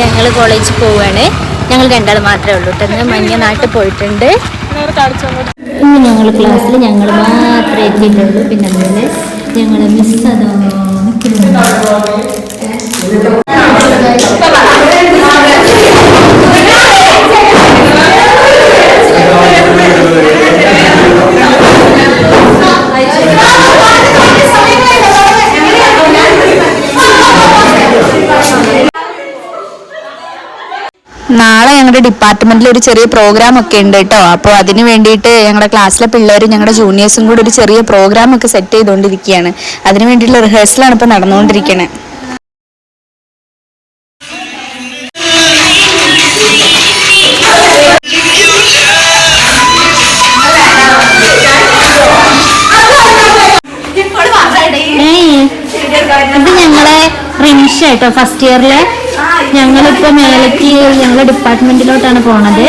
ഞങ്ങൾ കോളേജിൽ പോവുകയാണ് ഞങ്ങൾ രണ്ടാൾ മാത്രമേ ഉള്ളൂ തന്നെ മഞ്ഞ നാട്ടിൽ പോയിട്ടുണ്ട്. ഇന്ന് ഞങ്ങൾ ക്ലാസ്സിൽ ഞങ്ങൾ മാത്രമേ എത്തിയിട്ടുള്ളൂ. പിന്നെ അതുപോലെ ഞങ്ങൾ മിസ് അതോ നാളെ ഞങ്ങളുടെ ഡിപ്പാർട്ട്മെന്റിൽ ഒരു ചെറിയ പ്രോഗ്രാം ഒക്കെ ഉണ്ട് കേട്ടോ അപ്പോൾ അതിന് വേണ്ടിയിട്ട് ഞങ്ങളുടെ ക്ലാസ്സിലെ പിള്ളേരും ഞങ്ങളുടെ ജൂനിയേഴ്സും കൂടി ഒരു ചെറിയ പ്രോഗ്രാം ഒക്കെ സെറ്റ് ചെയ്തുകൊണ്ടിരിക്കുകയാണ് അതിന് വേണ്ടിയിട്ടുള്ള റിഹേഴ്സലാണ് ഇപ്പോൾ നടന്നുകൊണ്ടിരിക്കുന്നത് ഇത് ഞങ്ങളെ കേട്ടോ ഫസ്റ്റ് ഇയറിലെ ഞങ്ങളിപ്പോ മേലേക്ക് ഞങ്ങളെ ഡിപ്പാർട്ട്മെന്റിലോട്ടാണ് പോണത്.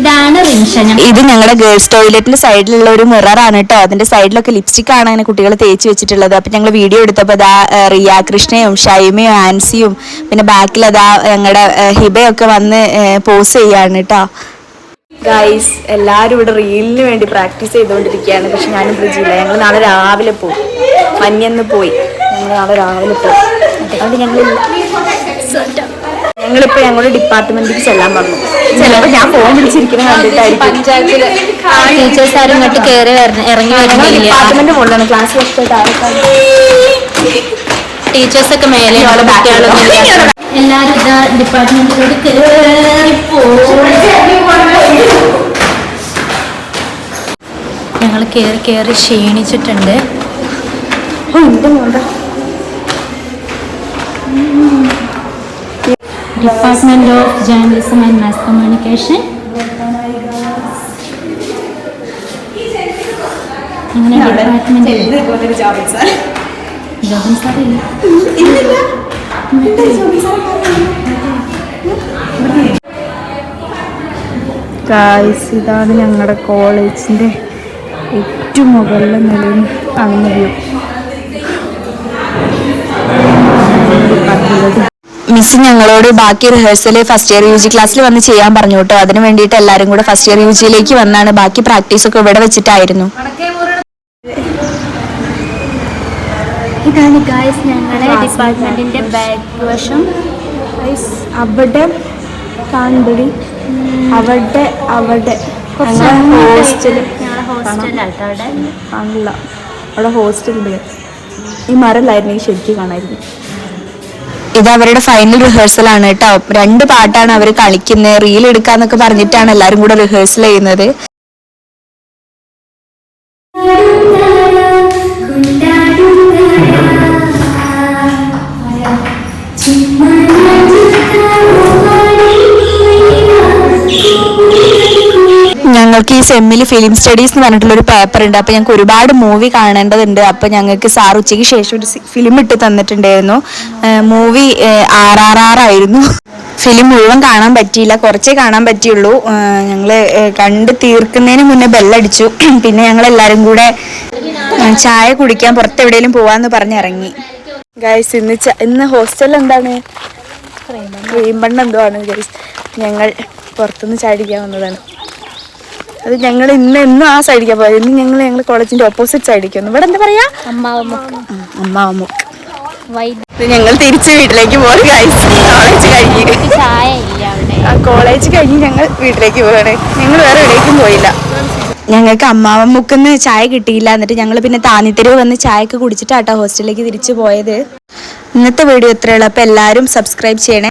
ഇതാണ് റിൻഷ. ഇത് ഞങ്ങളുടെ ഗേൾസ് ടോയ്ലറ്റിന്റെ സൈഡിലുള്ള ഒരു മിററാണ് കേട്ടോ അതിന്റെ സൈഡിലൊക്കെ ലിപ്സ്റ്റിക് ആണ് അങ്ങനെ കുട്ടികൾ തേച്ച് വെച്ചിട്ടുള്ളത്. അപ്പൊ ഞങ്ങൾ വീഡിയോ എടുത്തപ്പോൾ അതാ റിയ കൃഷ്ണയും ഷൈമയും ആൻസിയും പിന്നെ ബാക്കിൽ അതാ ഞങ്ങളുടെ ഹിബയൊക്കെ വന്ന് പോസ് ചെയ്യാണ് കേട്ടോ ഗൈസ് എല്ലാവരും ഇവിടെ റീലിന് വേണ്ടി പ്രാക്ടീസ് ചെയ്തുകൊണ്ടിരിക്കുകയാണ്. പക്ഷെ ഞാനും ബ്രിജില്ല ഞങ്ങൾ നാളെ രാവിലെ പോയി മഞ്ഞന്ന് പോയി. ഞങ്ങൾ നാളെ രാവിലെ പോകും അതുകൊണ്ട് ഞങ്ങൾ ഞങ്ങളിപ്പോ ഞങ്ങളുടെ ഡിപ്പാർട്ട്മെന്റിൽ ചെല്ലാൻ പറഞ്ഞു. ചിലപ്പോ ഞാൻ ഫോൺ വിളിച്ചിരിക്കുന്ന കണ്ടിട്ടായിരിക്കും. ടീച്ചേഴ്സ് ആരും ഇങ്ങോട്ട് കയറി വരണ ഇറങ്ങി വരുന്നില്ല ഡിപ്പാർട്ട്മെന്റ് മുകളിലാണ് ക്ലാസ് ടീച്ചേഴ്സ് ഒക്കെ മേലെ. എല്ലാരും ഇതാ ഡിപ്പാർട്ട്മെന്റിലോട്ട് കയറി ഞങ്ങൾ കയറി കയറി ക്ഷീണിച്ചിട്ടുണ്ട്. Department of journalism and mass communication അങ്ങനെ ഡിപ്പാർട്ട്മെന്റ് ജോബൻ സാറില്ല ഗായ്സ് ഇതാണ് ഞങ്ങളുടെ കോളേജിന്റെ ഏറ്റവും മുകളിലെ നിലയിൽ കാണുന്ന വ്യൂ മിസ് ഞങ്ങളോട് ബാക്കി rehearsal first year U G ക്ലാസ്സിൽ വന്ന് ചെയ്യാൻ പറഞ്ഞു കേട്ടോ. അതിന് വേണ്ടിയിട്ട് എല്ലാവരും കൂടെ ഫസ്റ്റ് ഇയർ യു ജിയിലേക്ക് വന്നാണ്. ബാക്കി പ്രാക്ടീസ് ഒക്കെ ഇവിടെ വെച്ചിട്ടായിരുന്നു. ഇതാണ് ഗായ്സ് ഞങ്ങളുടെ ഡിപ്പാർട്ട്മെന്റിന്റെ ബാക്ക് വശം അവിടെ ഹോസ്റ്റൽ ഹോസ്റ്റലുണ്ട് ഈ ശരിക്കും കാണായിരുന്നു ഇത് അവരുടെ ഫൈനൽ റിഹേഴ്സൽ ആണ് കേട്ടോ. രണ്ട് പാട്ടാണ് അവർ കളിക്കുന്നത് റീൽ എടുക്കാന്നൊക്കെ പറഞ്ഞിട്ടാണ് എല്ലാവരും കൂടെ റിഹേഴ്സൽ ചെയ്യുന്നത്. ഞങ്ങൾക്ക് ഈ സെമ്മിൽ ഫിലിം സ്റ്റഡീസ് എന്ന് പറഞ്ഞിട്ടുള്ള ഒരു പേപ്പർ ഉണ്ട്. അപ്പൊ ഞങ്ങൾക്ക് ഒരുപാട് മൂവി കാണേണ്ടതുണ്ട്. അപ്പൊ ഞങ്ങൾക്ക് സാർ ഉച്ചയ്ക്ക് ശേഷം ഒരു ഫിലിം ഇട്ട് തന്നിട്ടുണ്ടായിരുന്നു. മൂവി ആർ ആർ ആർ ആയിരുന്നു. ഫിലിം മുഴുവൻ കാണാൻ പറ്റിയില്ല. കുറച്ചേ കാണാൻ പറ്റിയുള്ളൂ. ഞങ്ങൾ കണ്ട് തീർക്കുന്നതിന് മുന്നേ ബെല്ലടിച്ചു. പിന്നെ ഞങ്ങൾ എല്ലാവരും കൂടെ ചായ കുടിക്കാൻ പുറത്തെവിടെയെങ്കിലും പോവാന്ന് പറഞ്ഞിറങ്ങി. ഗൈസ് ഇന്ന് ഇന്ന് ഹോസ്റ്റലിൽ എന്താണ്? ക്രീം ബണ്ണ് എന്തോ ആണ് ഗൈസ് ഞങ്ങൾ പുറത്തുനിന്ന് ചാടിക്കാൻ വന്നതാണ്. അത് ഞങ്ങൾ ഇന്ന് എന്നും ആ സൈഡിലേക്ക് പോയത് ഇന്ന് ഞങ്ങൾ ഞങ്ങൾ കോളേജിന്റെ ഓപ്പോസിറ്റ് സൈഡിലേക്ക് വന്നു. ഇവിടെ എന്താ പറയാ? അമ്മാവമുക്ക് ഞങ്ങൾ തിരിച്ച് വീട്ടിലേക്ക് പോകും ഗൈസ് കോളേജ് കഴിഞ്ഞ്. കോളേജ് കഴിഞ്ഞ് ഞങ്ങൾ വീട്ടിലേക്ക് പോവാണ്. ഞങ്ങൾ വേറെ എവിടേക്കും പോയില്ല. ഞങ്ങൾക്ക് അമ്മാവൻ മുക്കുന്ന് ചായ കിട്ടിയില്ല. എന്നിട്ട് ഞങ്ങൾ പിന്നെ താന്നിത്തെരുവ് വന്ന് ചായയൊക്കെ കുടിച്ചിട്ടാട്ടോ ഹോസ്റ്റലിലേക്ക് തിരിച്ചു പോയത്. ഇന്നത്തെ വീഡിയോ ഇത്രയുള്ളൂ അപ്പോൾ എല്ലാവരും സബ്സ്ക്രൈബ് ചെയ്യണേ.